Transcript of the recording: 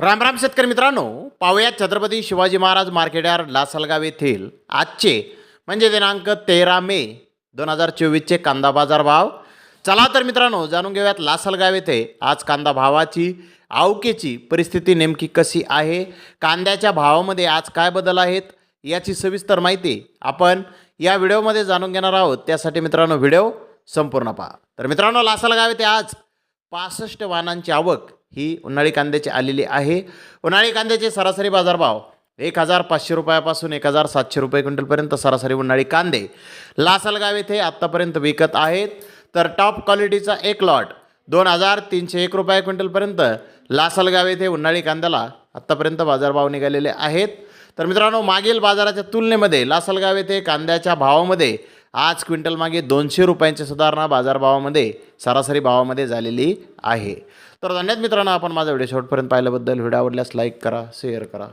राम राम शेतकरी मित्रांनो पाहूयात छत्रपती शिवाजी महाराज मार्केट लासलगाव येथील आजचे म्हणजे दिनांक तेरा मे दोन हजार चोवीसचे कांदा बाजार भाव. चला तर मित्रांनो जाणून घेऊयात लासलगाव येथे आज कांदा भावाची आवकेची परिस्थिती नेमकी कशी आहे कांद्याच्या भावामध्ये आज काय बदल आहेत याची सविस्तर माहिती आपण या व्हिडिओमध्ये जाणून घेणार आहोत. त्यासाठी मित्रांनो व्हिडिओ संपूर्ण पहा. तर मित्रांनो लासलगाव येथे आज पासष्ट वाहनांची आवक ही उन्हाळी कांद्याची आलेली आहे. उन्हाळी कांद्याचे सरासरी बाजारभाव एक हजार पाचशे रुपयापासून एक हजार सातशे रुपये क्विंटलपर्यंत सरासरी उन्हाळी कांदे. लासलगाव येथे आत्तापर्यंत विकत आहेत. तर टॉप क्वालिटीचा एक लॉट दोन हजार तीनशे एक रुपये क्विंटलपर्यंत लासलगाव येथे उन्हाळी कांद्याला आत्तापर्यंत बाजारभाव निघालेले आहेत. तर मित्रांनो मागील बाजाराच्या तुलनेमध्ये लासलगाव येथे कांद्याच्या भावामध्ये आज क्विंटलमागे दोनशे रुपयांची सुधारणा बाजारभावामध्ये सरासरी भावामध्ये झालेली आहे. तर धन्यवाद मित्रांनो आपण माझा व्हिडिओ शेवटपर्यंत पाहिल्याबद्दल. व्हिडिओ आवडल्यास लाईक करा शेअर करा.